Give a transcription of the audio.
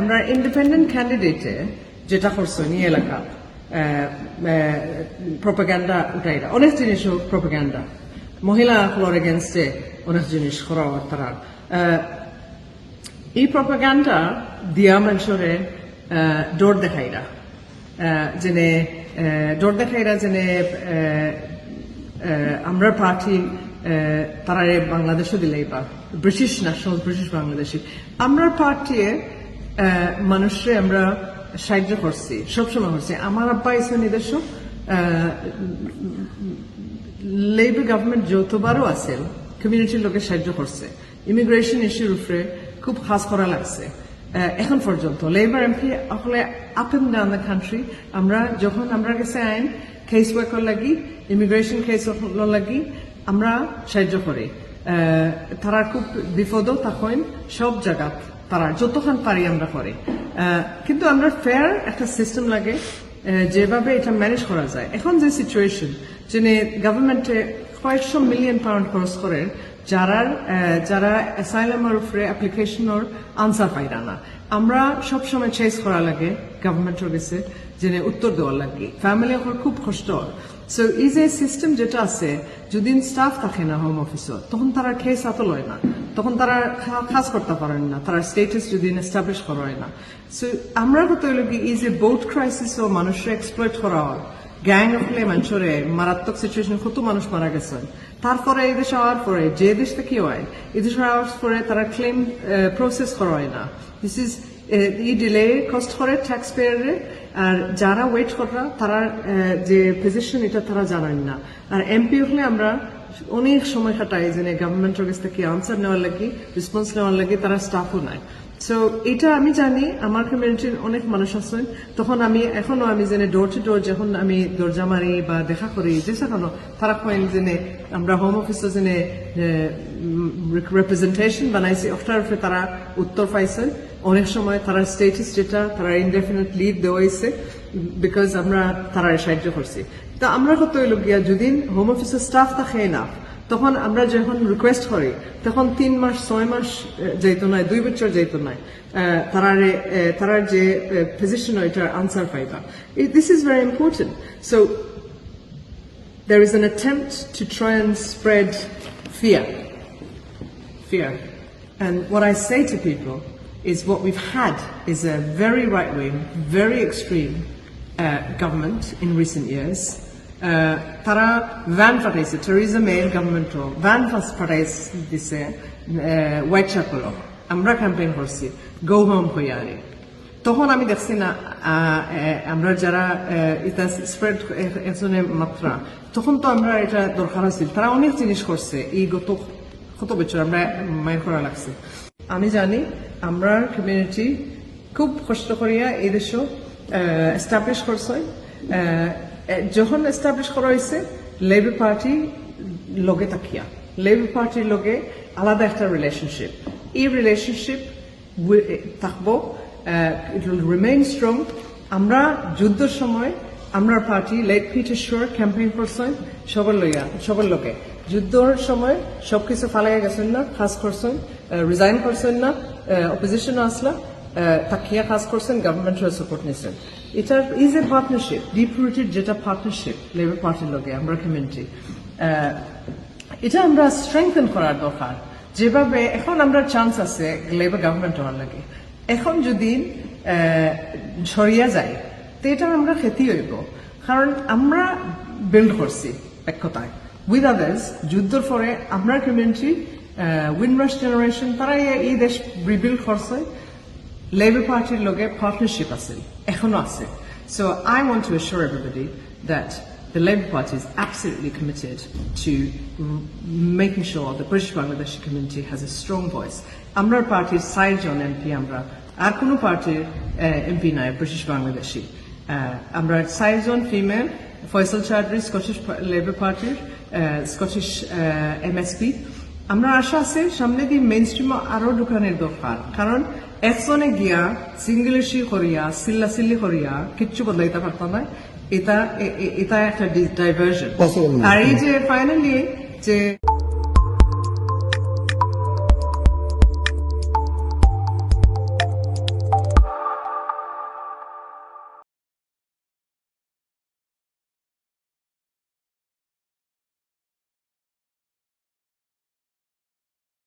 আমরা ইন্ডিপেন্ডেন্ট ক্যান্ডিডেটে যেটা করছ নিয়ে এলাকা প্রপাগান্ডা উঠাইরা অনেক জিনিস প্রপাগান্ডা মহিলা হলোর এগেনস্টে অনেক জিনিস করা তারা। এই প্রপাগান্ডা দিয়া মানুষরে ডর দেখাইরা যেনে ডর দেখাইরা যেনে আমরা পার্টি তারা বাংলাদেশও দিলেই বা ব্রিটিশ ন্যাশনাল ব্রিটিশ বাংলাদেশি। আমরা পার্টি মানুষরে আমরা সাহায্য করছি, সবসময় করছি। আমার আব্বা ইসে নিজস্ব লেবার গভর্নমেন্ট যৌথবারও আছে কমিউনিটির লোকের সাহায্য করছে। ইমিগ্রেশন ইস্যুর উপরে খুব খাস করা লাগছে। এখন পর্যন্ত লেবার এমপি আসলে up and down the country আমরা যখন আমরা গেছে আইন কেস ওয়ার্কর লাগি ইমিগ্রেশন কেস লাগি আমরা সাহায্য করি। তারা খুব বিপদও তখন সব জায়গা তারা যতক্ষণ পারি আমরা করি। কিন্তু আমরা ফেয়ার একটা সিস্টেম লাগে যেভাবে এটা ম্যানেজ করা যায়। এখন যে সিচুয়েশন যিনি গভর্নমেন্টে কয়েকশো মিলিয়ন পাউন্ড খরচ করেন যারা যারা অ্যাসাইলামের উপরে অ্যাপ্লিকেশনের আনসার পাইরা না। আমরা সবসময় চেস করা লাগে গভর্নমেন্ট অফিসে যেনে উত্তর দেওয়ার লাগে। ফ্যামিলি এখন খুব কষ্ট সো এই যে সিস্টেম যেটা আছে যদি স্টাফ থাকে না হোম অফিসে তখন তারা খেস হাতে লয় না। তখন তারা খাস করতে পারেন না। তারা স্টেটাস যদি এস্টাবলিশ করা হয় না। সো আমরা কত এই যে বোট ক্রাইসিস ও মানুষের এক্সপ্লয়েট করা হয় গ্যাং হলে মানুষের মারাত্মক সিচুয়েশন কত মানুষ মারা গেছেন তারপরে এই দেশে আওয়ার পরে, যে দেশ থেকে হয়, এই দেশে হওয়ার পরে তারা ক্লেম প্রসেস করা না। দিস ইজ এই ডিলে কস্ট করে ট্যাক্স পেয়ারে আর যারা ওয়েট করা তারা যে পজিশন এটা তারা জানেন না। আর এমপি হলে আমরা অনেক সময় কাটাই, যে গভর্নমেন্টের কাছ থেকে আনসার নেওয়ার লাগি রেসপন্স নেওয়ার লাগি, তারা স্টাফও নাই। সো এটা আমি জানি, আমার কমিউনিটির অনেক মানুষ আছেন। তখন আমি, এখনও আমি জেনে ডোর টু ডোর যখন আমি দরজা মারি বা দেখা করি, যে সেখানে তারা কয়েন জেনে আমরা হোম অফিসে জেনে রিপ্রেজেন্টেশন বানাইছি। উপরে তারা উত্তর পাইছেন। অনেক সময় তারা স্টেটাস যেটা, তারা ইনডেফিনেট লিভ দেওয়াইছে বিকজ আমরা তারা সাহায্য করছি। তা আমরা কত হইল গিয়া যদি হোম অফিসের স্টাফ থাকে না তখন আমরা যখন রিকোয়েস্ট করি তখন তিন মাস ছয় মাস আহ, যাইতো নাই দুই বছর যাইতো নাই তারা তারার যে পজিশন ওইটার আনসার পাইবা this is very important so there is an attempt to try and spread fear. Fear. And what I say to people is what we've had is a very right wing, very extreme uh, government in recent years. তারা van পাঠাইছে Teresa মেয়ের গভর্নমেন্টও van পাঠাইছে দিছে white chapel আমরা campaign করছি go home হইয়ারে তখন আমি দেখছি না আমরা যারা এটা স্প্রেড একজনের মাত্রা তখন তো আমরা এটা দরকার আছে তারা অনেক জিনিস করছে এই গত কত বছর আমরা মায়ের করা লাগছে আমি জানি আমরা কমিউনিটি খুব কষ্ট করিয়া এই দেশ এস্টাবলিশ করছে যখন এস্টাবলিশ করা হয়েছে লেবার পার্টি লগে তাকিয়া। লেবার পার্টির লগে আলাদা একটা রিলেশনশিপ এই রিলেশনশিপ থাকব ইট উইল রিমেইন স্ট্রং আমরা যুদ্ধের সময়, আমরা পার্টি লেট শোর ক্যাম্পেইন করছেন, সবার লইয়া, সবার লোকে যুদ্ধের সময় সবকিছু ফালাই গেছেন না, কাজ করছেন রিজাইন করছেন না অপোজিশন আসলা। তাকিয়া কাজ করছেন? গভর্নমেন্টের সাপোর্ট নিয়েছেন এটা is a partnership deep rooted যেটা পার্টনারশিপ লেবার পার্টির লোকে আমরা কমিউনিটি এটা আমরা স্ট্রেংথেন করার দরকার। যেভাবে এখন আমরা চান্স আছে লেবার গভর্নমেন্ট হওয়ার লাগে। এখন যদি সরিয়া যায়, তো এটা আমরা খেতে হইব। কারণ আমরা বিল্ড করছি এক কথায় উইথ আদার্স যুদ্ধের পরে আমরা কমিউনিটি উইনরাস জেনারেশন তারা এই দেশ রিবিল্ড করছে। লেবার পার্টির লগে পার্টনারশিপ আছে, এখনও আছে। So I want to assure everybody that the Labour Party is absolutely committed to making sure the British Bangladeshi community has a strong voice. আমরা পার্টির সাইড জন এমপি আমরা আর কোনো পার্টির এমপি নাই ব্রিটিশ বাংলাদেশি আমরা সাইড জন ফিমেল ফয়সাল চৌধুরী স্কটিশ লেবার পার্টির স্কটিশ এমএসপি আমরা আশা আছে, সামনে দিয়ে মেইন স্ট্রিম আরও দোকানের দরকার। কারণ একজনে গিয়া সিঙ্গলিশি করিয়া সিল্লা সিল্লি করিয়া কিচ্ছু বদলাইতে পারত না। এটা এটা একটা ডাইভার্সন আর এই যে ফাইনালি যে